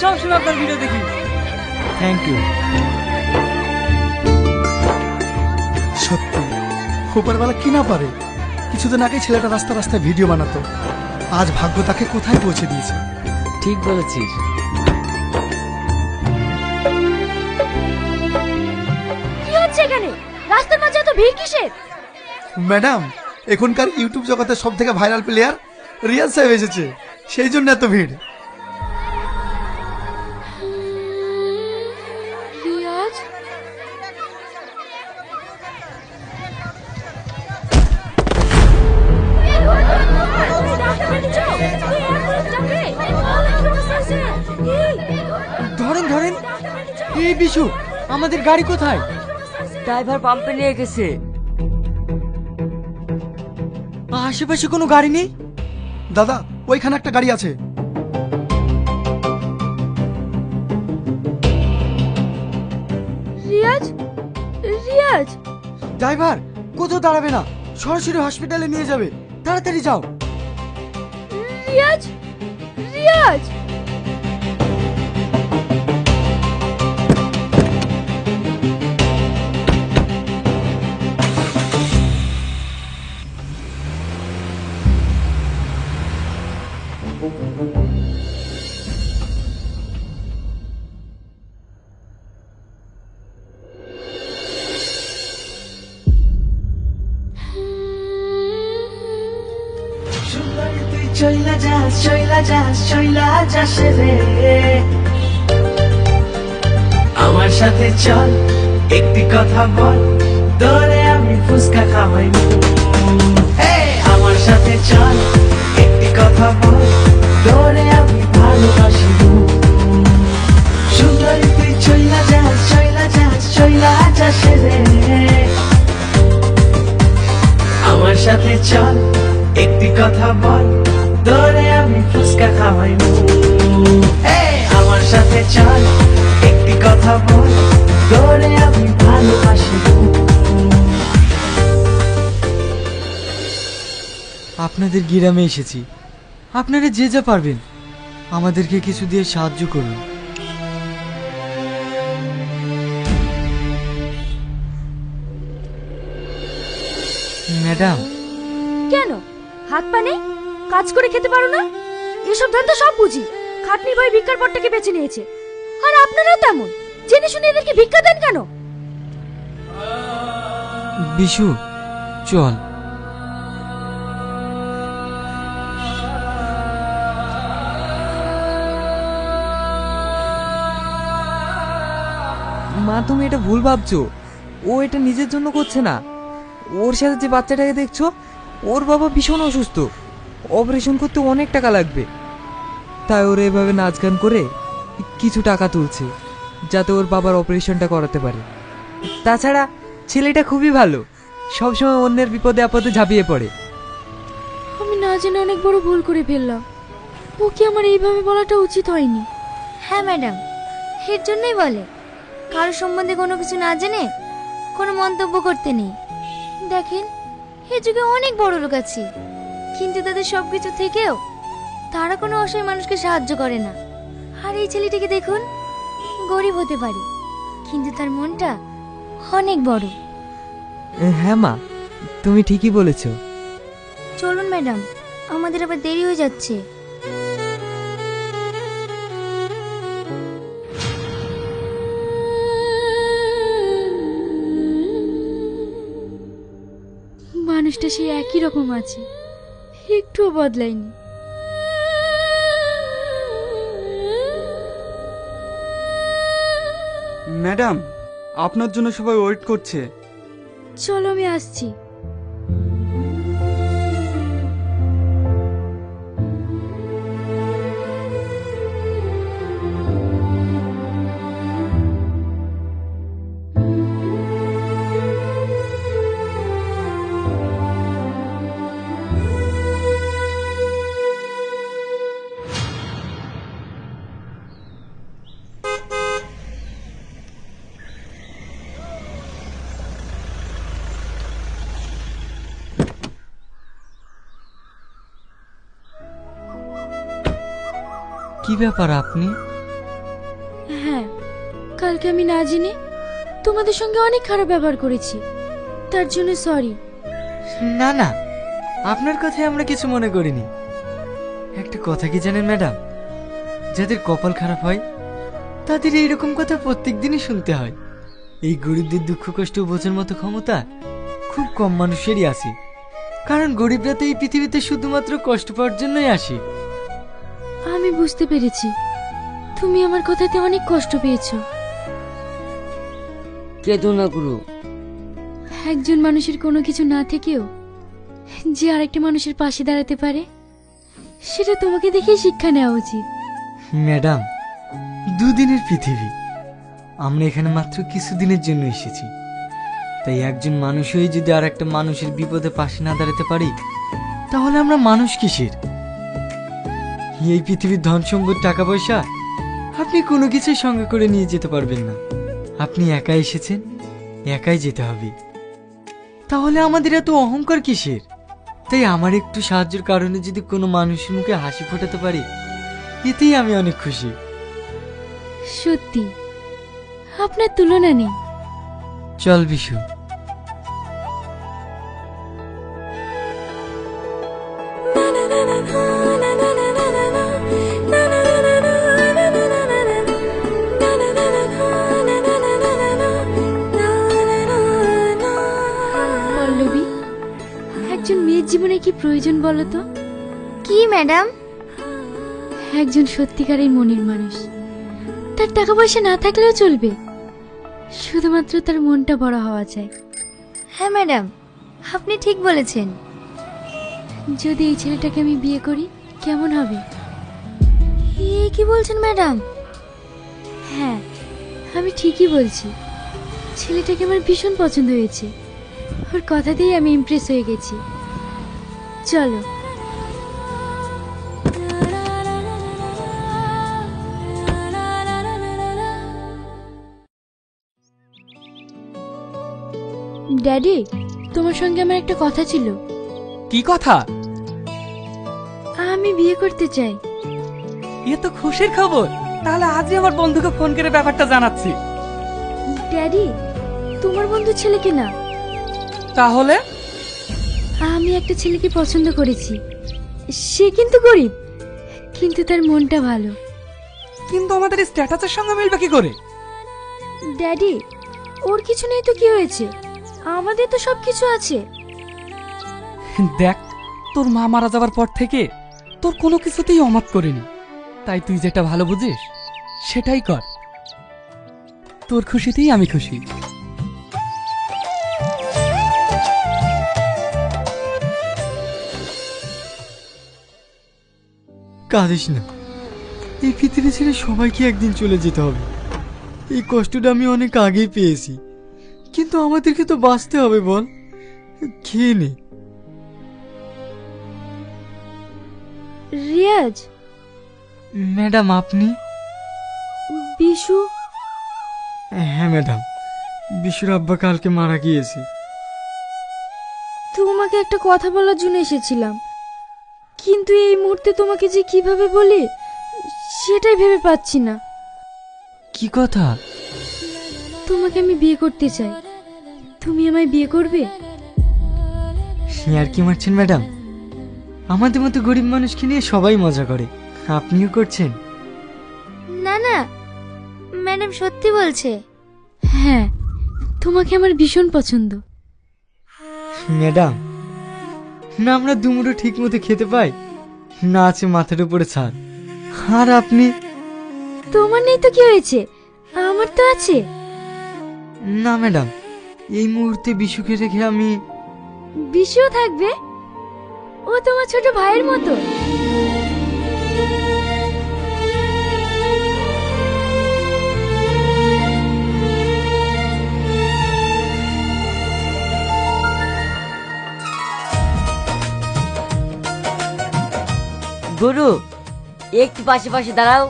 সবসময় আপনার ভিডিও দেখি। থ্যাংক ইউ সত্যি উপরবেলা কি না পারে? কিছুদিন আগে ছেলেটা রাস্তা রাস্তায় ভিডিও বানাতো। আজ ভাগ্য তাকে কোথায় পৌঁছে দিয়েছে? ঠিক বলেছিস। কি হচ্ছে এখানে? রাস্তার মাঝে এত ভিড় কিসের? ম্যাডাম এখনকার ইউটিউব জগতের সব থেকে ভাইরাল প্লেয়ার রিয়াজ সাহেব এসেছে। সেই জন্য এত ভিড়। আমাদের গাড়ি কোথায়? ড্রাইভার পাম্পে নিয়ে গেছে। আশেপাশে কোনো গাড়ি নেই? দাদা ওইখানে একটা গাড়ি আছে। রিয়াজ? রিয়াজ? ড্রাইভার কোথাও দাঁড়াবে না। সরাসরি হসপিটালে নিয়ে যাবে। তাড়াতাড়ি যাও। রিয়াজ? রিয়াজ? চইলা যাস যাস যাস রে। আমার সাথে চল, একটি কথা বল তোরে আমি ফুসকা খাওয়াই। আমার সাথে চল, একটি কথা বল তোরে আমি ভালোবাসি। সুন্দরী তুই চইলা যাস চইলা যাস চইলা যাস রে। আমার সাথে চল, একটি কথা বল তোরে আমি ফুচকা খাওয়াই আমার সাথে চল একটি কথা বল তোরে আমি ভালোবাসি আপনাদের গ্রামে এসেছি। আপনারা যে যা পারবেন আমাদেরকে কিছু দিয়ে সাহায্য করুন। ম্যাডাম। কেন? হাত পা নেই? কাজ করে খেতে পারো না? এসব ধান তো সব বুঝি। খাটনি ভাই ভিক্ষার পরটাকে বেছে নিয়েছে। আর আপনারাও তেমন। জেনে শুনে এদেরকে ভিক্ষা দেন কেন? বিশু চল। মা তুমি এটা ভুল ভাবছ। ও এটা নিজের জন্য করছে না। ওর সাথে যে বাচ্চাটাকে দেখছ ওর বাবা ভীষণ অসুস্থ। অপারেশন করতে অনেক টাকা লাগবে। তাই ওরা এভাবে নাচ গান করে কিছু টাকা তুলছে যাতে ওর বাবার অপারেশনটা করাতে পারে। তাছাড়া ছেলেটা খুবই ভালো সবসময় অন্যের বিপদে আপদে ঝাঁপিয়ে পড়ে। আমি না জেনে অনেক বড় ভুল করে ফেললাম। ওকে আমার এইভাবে বলাটা উচিত হয়নি। হ্যাঁ ম্যাডাম। এর জন্যই বলে। কারও সম্বন্ধে কোনো কিছু না জেনে কোনো মন্তব্য করতে নেই। দেখেন এ যুগে অনেক বড় লোক আছে। কিন্তু তাদের সব কিছু থেকেও তারা কোনো অসহায় মানুষকে সাহায্য করে না। আর এই ছেলেটিকে দেখুন গরিব হতে পারে কিন্তু তার মনটা অনেক বড়। হ্যাঁ মা তুমি ঠিকই বলেছ। চলুন ম্যাডাম আমাদের আবার দেরি হয়ে যাচ্ছে। মানুষটা সে একই রকম আছে। একটুও বদলায়নি। ম্যাডাম আপনার জন্য সবাই ওয়েট করছে। চলো আমি আসছি। কি ব্যাপার আপনি? হ্যাঁ কালকে আমি না জেনে তোমাদের সঙ্গে অনেক খারাপ ব্যবহার করেছি। তার জন্য সরি না না আপনার কথায় আমরা কিছু মনে করিনি। একটা কথা কি জানেন ম্যাডাম? যাদের কপাল খারাপ হয় তাদের এইরকম কথা প্রত্যেক দিনই শুনতে হয়। এই গরিবদের দুঃখ কষ্ট বোঝার মতো ক্ষমতা খুব কম মানুষেরই আছে। কারণ গরিবরা তো এই পৃথিবীতে শুধুমাত্র কষ্ট পাওয়ার জন্যই আসে। বুঝতে পেরেছি। তুমি আমার কথাতে অনেক কষ্ট পেয়েছ। কেঁদো না গুরু। একজন মানুষের কোনো কিছু না থেকেও যে আরেকটা মানুষের পাশে দাঁড়াতে পারে সেটা তোমাকে দেখেই শিক্ষা নেওয়া উচিত। ম্যাডাম দুদিনের পৃথিবী। আমরা এখানে মাত্র কিছুদিনের জন্য এসেছি। তাই একজন মানুষ হয়ে যদি আর একটা মানুষের বিপদে পাশে না দাঁড়াতে পারি তাহলে আমরা মানুষ কিসের? এই পৃথিবীর ধন সম্পদ টাকা পয়সা আপনি কোনো কিছুই সঙ্গে করে নিয়ে যেতে পারবেন না। আপনি একা এসেছেন একাই যেতে হবে। তাহলে আমাদের এত অহংকার কিসের? তাই আমার একটু সাহায্যের কারণে যদি কোনো মানুষের মুখে হাসি ফোটাতে পারি এতেই আমি অনেক খুশি। সত্যি আপনার তুলনা নেই। চল বিশু। প্রয়োজন বলো তো? কি ম্যাডাম? একজন সত্যিকারের মনের মানুষ। তার টাকা পয়সা না থাকলেও চলবে। শুধুমাত্র তার মনটা বড় হওয়া চাই। হ্যাঁ ম্যাডাম আপনি ঠিক বলেছেন। যদি এই ছেলেটাকে আমি বিয়ে করি কেমন হবে? এ কি বলছেন ম্যাডাম? হ্যাঁ আমি ঠিকই বলছি। ছেলেটাকে আমার ভীষণ পছন্দ হয়েছে। ওর কথাতেই আমি ইমপ্রেস হয়ে গেছি। চলো। ড্যাডি তোমার সঙ্গে আমার একটা কথা ছিল। কি কথা? আমি বিয়ে করতে চাই। এ তো খুশির খবর। তাহলে আজই আমার বন্ধুকে ফোন করে ব্যাপারটা জানাচ্ছি। ড্যাডি তোমার বন্ধু ছেলে কিনা? তাহলে? আমি একটা ছেলেকে পছন্দ করেছি। সে কিন্তু গরিব কিন্তু তার মনটা ভালো। কিন্তু আমাদের স্ট্যাটাসের সঙ্গে মিলবে কি করে? ড্যাডি ওর কিছু নেই তো কি হয়েছে? আমাদের তো সব কিছু আছে। দেখ তোর মা মারা যাওয়ার পর থেকে তোর কোনো কিছুতেই অমাত করিনি। তাই তুই যেটা ভালো বুঝিস সেটাই কর। তোর খুশিতেই আমি খুশি। কাঁদিস না। এই পৃথিবী ছেড়ে সবাইকে একদিন চলে যেতে হবে। এই কষ্টটা আমি অনেক আগেই পেয়েছি। কিন্তু আমাদেরকে তো বাঁচতে হবে বল। খেয়ে নে। রিয়াজ। ম্যাডাম আপনি? বিশু? হ্যাঁ ম্যাডাম। বিশুর আব্বা কালকে মারা গিয়েছে। তোমাকে একটা কথা বলার জন্য এসেছিলাম। কিন্তু এই মুহূর্তে তোমাকে যে কীভাবে বলি সেটাই ভেবে পাচ্ছি না। কি কথা? তোমাকে আমি বিয়ে করতে চাই। তুমি আমায় বিয়ে করবে? আর কি মারছেন ম্যাডাম? আমাদের মতো গরিব মানুষকে নিয়ে সবাই মজা করে। আপনিও করছেন। না না ম্যাডাম সত্যি বলছে। হ্যাঁ তোমাকে আমার ভীষণ পছন্দ। ম্যাডাম না আমরা দুমুটো ঠিক মতো খেতে পাই। না আছে মাথার উপরে ছাদ। আর আপনি? তোমার নেই তো কি হয়েছে? আমার তো আছে। না ম্যাডাম। এই মুহূর্তে বিশুকে রেখে আমি বিশুও থাকবে? ও তোমার ছোট ভাইয়ের মতো। গুরু, একটু পাশে পাশে দাঁড়াও।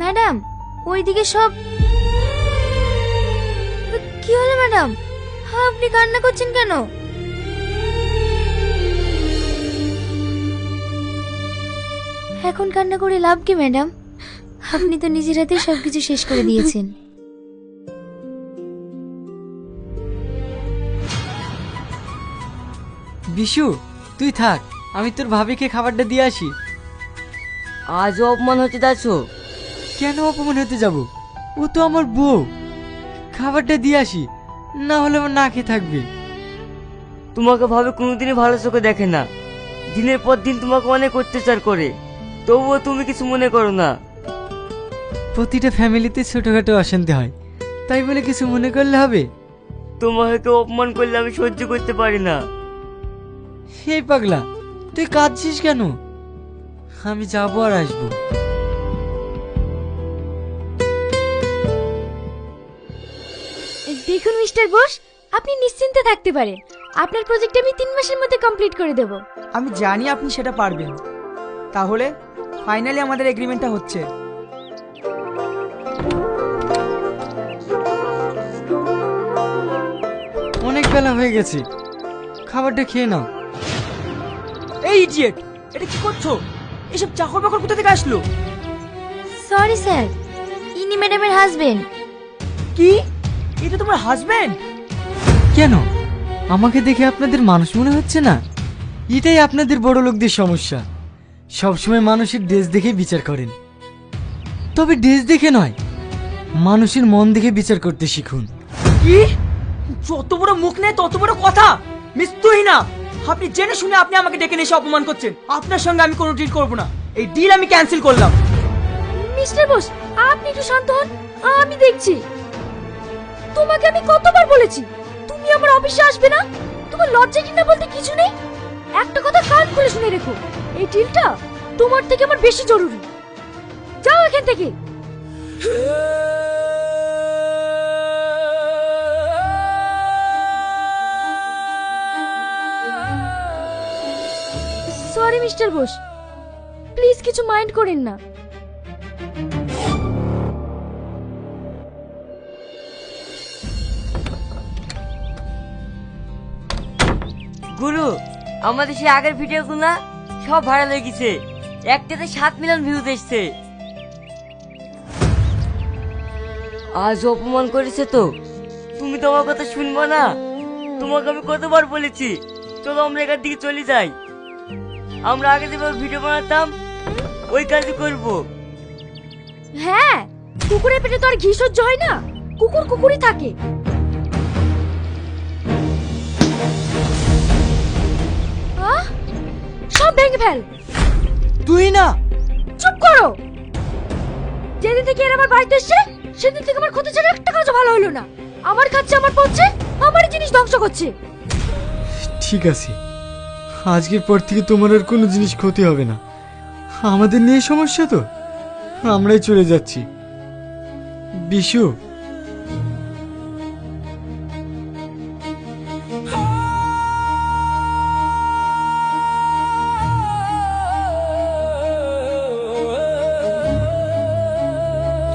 ম্যাডাম, ওইদিকে সব কি হলো ম্যাডাম? আপনি কান্না করছেন কেন? এখন কান্না করে লাভ কি ম্যাডাম? আপনি তো নিজের হাতে সবকিছু শেষ করে দিয়েছেন। বিশু তুই থাক আমি তোর ভাবিকে খাবারটা দিয়ে আসি। আজও অপমান হচ্ছে দাসো কেন অপমান হতে যাব? ও তো আমার বউ। খাবারটা দিয়ে আসি না হলে আমার না খেয়ে থাকবে। তোমাকে ভাবে কোনোদিনই ভালো চোখে দেখে না। দিনের পর দিন তোমাকে অনেক অত্যাচার করে। তবুও তুমি কিছু মনে করো না। প্রতিটা ফ্যামিলিতে ছোটখাটো অশান্তি হয়। তাই বলে কিছু মনে করলে হবে? তোমাকে অপমান করলে আমি সহ্য করতে পারি না। সেই পাগলা তুই কাঁদছিস কেন? আমি যাব আর আসব। দেখুন মিস্টার বোস আপনি নিশ্চিন্তে থাকতে পারেন। আপনার প্রজেক্ট আমি তিন মাসের মধ্যে কমপ্লিট করে দেব। আমি জানি আপনি সেটা পারবেন। তাহলে ফাইনালি আমাদের এগ্রিমেন্টটা হচ্ছে। অনেক বেলা হয়ে গেছে। খাবারটা খেয়ে নাও। এই ইডিয়েট এটা কি করছ? এসব চাকর বাকর কোথা থেকে আসলো? সরি স্যার ইনি ম্যাডামের হাজবেন্ড কি? এটা তোমার হাজবেন্ড কেন? আমাকে দেখে আপনাদের মানুষ মনে হচ্ছে না? এটাই আপনাদের বড় লোকদের সমস্যা। সবসময় মানুষের ড্রেস দেখে বিচার করেন। তবে ড্রেস দেখে নয় মানুষের মন দেখে বিচার করতে শিখুন। কি? যত বড় মুখ নেই তত বড় কথা! মিস তুহিনা আপনি জেনে শুনে আপনি আমাকে ডেকে নিয়ে এসে অপমান করছেন। আপনার সঙ্গে আমি কোনো ডিল করব না। এই ডিল আমি ক্যান্সেল করলাম। মিস্টার বোস আপনি একটু শান্ত হন। আমি দেখছি। তোমাকে আমি কতবার বলেছি তুমি আমার অফিসে আসবে না? তোমার লজ্জা কিনা বলতে কিছু নেই? একটা কথা কান খুলে শুনে রেখো। এই ডিলটা তোমার থেকে আমার বেশি জরুরি। যাও এখান থেকে। সরি মিস্টার বোস প্লিজ কিছু মাইন্ড করেন না। গুরু, আমাদের সেই আগের ভিডিওগুলো সব ভাইরাল হয়ে গেছে। একটাতে সাত মিলিয়ন ভিউজ এসছে। আজ অপমান করেছে তো। তুমি তো আমার কথা শুনব না। তোমাকে আমি কতবার বলেছি। চলো আমরা এখান থেকে চলে যাই। আমরা আগে যেভাবে ভিডিও বানাতাম, ওই কাজই করব। হ্যাঁ কুকুরের পেটে তো আর ঘি হয় না। কুকুর কুকুরই থাকে। সব ভেঙে ফেল। তুই না। চুপ করো। যেদিন থেকে এর আমার বাড়িতে এসছে সেদিন থেকে আমার ক্ষতি ছাড়া একটা কাজও ভালো হলো না। আমার খাচ্ছে আমার পড়ছে আমারই জিনিস ধ্বংস করছে। ঠিক আছে। আজকের পর থেকে তোমার আর কোনো জিনিস ক্ষতি হবে না। আমাদের নিয়ে সমস্যা তো। আমরাই চলে যাচ্ছি। বিশু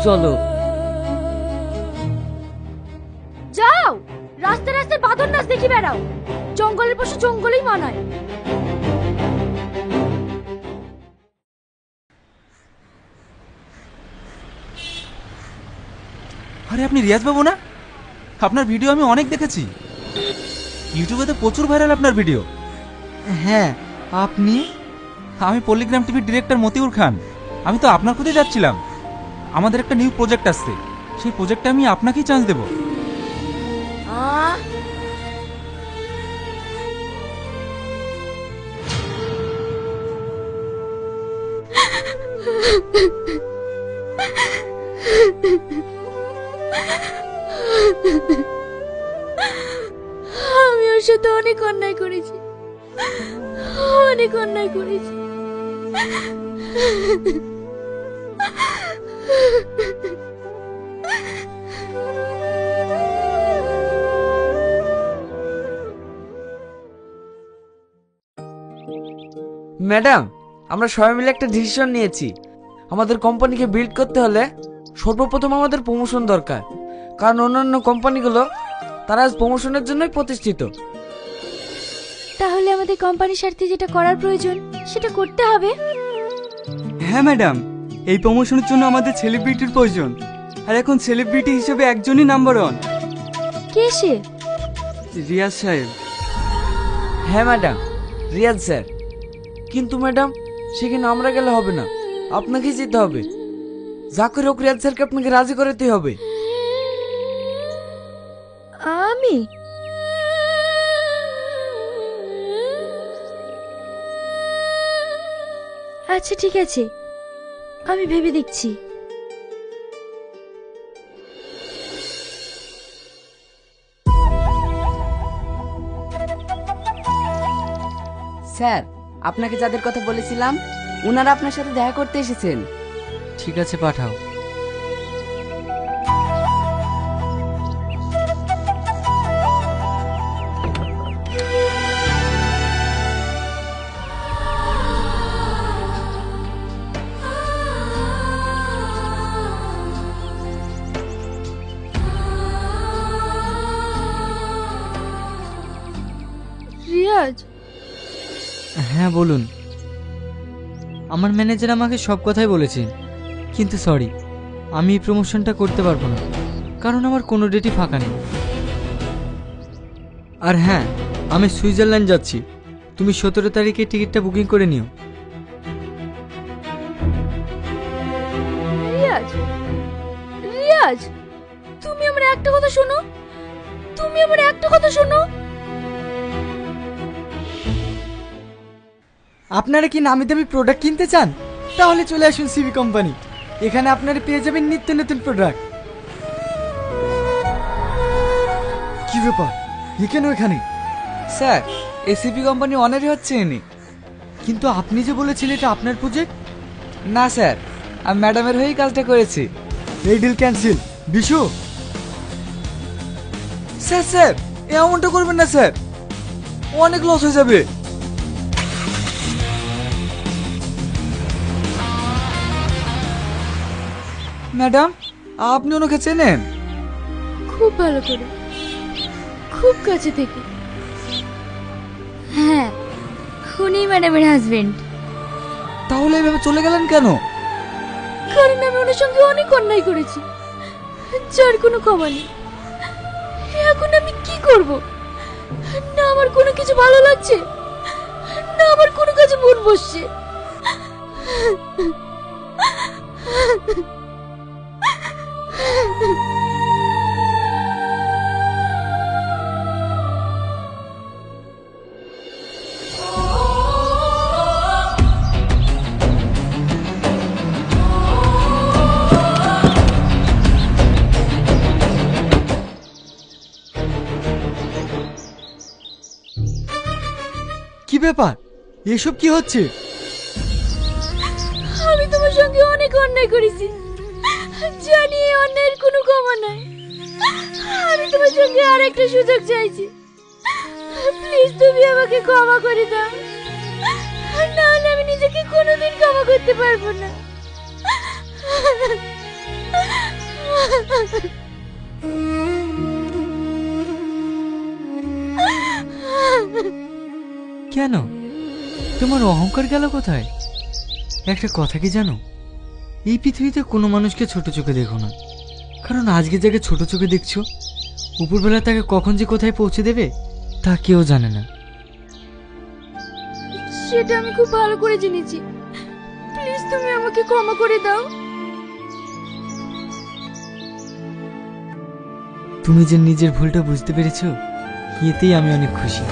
চলো। যাও! রাস্তা রাস্তায় বাঁদর নাচ দেখি বেড়াও। জঙ্গলের পশু জঙ্গলেই মানায়। আরে আপনি রিয়াজ বাবু না? আপনার ভিডিও আমি অনেক দেখেছি। ইউটিউবে তো প্রচুর ভাইরাল আপনার ভিডিও। হ্যাঁ আপনি? আমি পল্লিগ্রাম টিভির ডিরেক্টর মতিউর খান। আমি তো আপনার কোথায় যাচ্ছিলাম। আমাদের একটা নিউ প্রজেক্ট আসছে সেই প্রজেক্টে আমি আপনাকেই চান্স দেবো। ম্যাডাম আমরা সবাই মিলে একটা ডিসিশন নিয়েছি। আমাদের কোম্পানিকে বিল্ড করতে হলে সর্বপ্রথম আমাদের প্রমোশন দরকার। কারণ অন্যান্য কোম্পানিগুলো তারা আজ প্রমোশনের জন্যই প্রতিষ্ঠিত। তাহলে আমাদের কোম্পানির স্বার্থে যেটা করার প্রয়োজন সেটা করতে হবে? হ্যাঁ ম্যাডাম। এই প্রমোশনের জন্য আমাদের সেলিব্রিটির প্রয়োজন। আর এখন সেলিব্রিটি হিসেবে একজনই নাম্বার ওয়ান কে সে? রিয়াজ সাহেব। হ্যাঁ ম্যাডাম। রিয়াজ স্যার। কিন্তু ম্যাডাম সেখানে আমরা গেলে হবে না। আপনাকেই যেতে হবে। যা করে হোক রিয়াজ স্যারকে আপনাকে রাজি করাতেই হবে। আমি? আচ্ছা ঠিক আছে। আমি ভেবে দেখছি। স্যার আপনাকে যাদের কথা বলেছিলাম ওনারা আপনার সাথে দেখা করতে এসেছেন। ঠিক আছে পাঠাও। হ্যাঁ বলুন। আমার ম্যানেজার আমাকে সব কথাই বলেছেন কিন্তু সরি, আমি এই প্রমোশনটা করতে পারব না, কারণ আমার কোনো ডেটই ফাঁকা নেই। আর হ্যাঁ আমি সুইজারল্যান্ড যাচ্ছি। তুমি সতেরো তারিখে টিকিটটা বুকিং করে নিও। রিয়াজ রিয়াজ, তুমি আমার একটা কথা শোনো? তুমি আমার একটা কথা শোনো? আপনারা কি নামি দামি প্রোডাক্ট কিনতে চান? তাহলে চলে আসুন সিবি কোম্পানি এখানে আপনারা পেয়ে যাবেন নিত্য নতুন প্রোডাক্ট কি ব্যাপার? এ কেন এখানে? স্যার এসিপি কোম্পানি অনারই হচ্ছে এনে কিন্তু আপনি যে বলেছিলেন এটা আপনার প্রজেক্ট না, স্যার, আমি ম্যাডামের হয়েই কাজটা করেছি। এই deal cancel Bishu? Sir sir এমনটা করবেন না, স্যার। অনেক লস হয়ে যাবে। ম্যাডাম আপনি ওনাকে চেনেন? খুব ভালো করে। খুব কাছে থেকে। হ্যাঁ উনি ম্যাডামের হাজবেন্ড। তাহলে এভাবে চলে গেলেন কেন? কারণ আমি ওনার সঙ্গে অনেক অন্যায় করেছি। যার কোনো ক্ষমা নেই। এখন আমি কি করব? না আমার কোনো কিছু ভালো লাগছে না আমার কোনো কাজে মন বসছে। এসব কি হচ্ছে? আমি তোমার সঙ্গে অনেক অন্যায় করেছি। জানি এই অন্যায়ের কোনো ক্ষমা নাই। আমি তোমার সঙ্গে আর একটা সুযোগ চাইছি। প্লিজ তুমি আমাকে ক্ষমা করে দাও। নাহলে আমি নিজেকে কোনোদিন ক্ষমা করতে পারব না। কেন? তোমার অহংকার গেল কোথায় একটা কথা কি জানো এই পৃথিবীতে কোনো মানুষকে ছোট চোখে দেখো না কারণ আজকে যাকে ছোট চোখে দেখছ উপরবেলা তাকে কখন যে কোথায় পৌঁছে দেবে তা কেউ জানে না সেটা আমি খুব ভালো করে জেনেছি প্লিজ তুমি আমাকে ক্ষমা করে দাও তুমি যে নিজের ভুলটা বুঝতে পেরেছ এতেই আমি অনেক খুশি.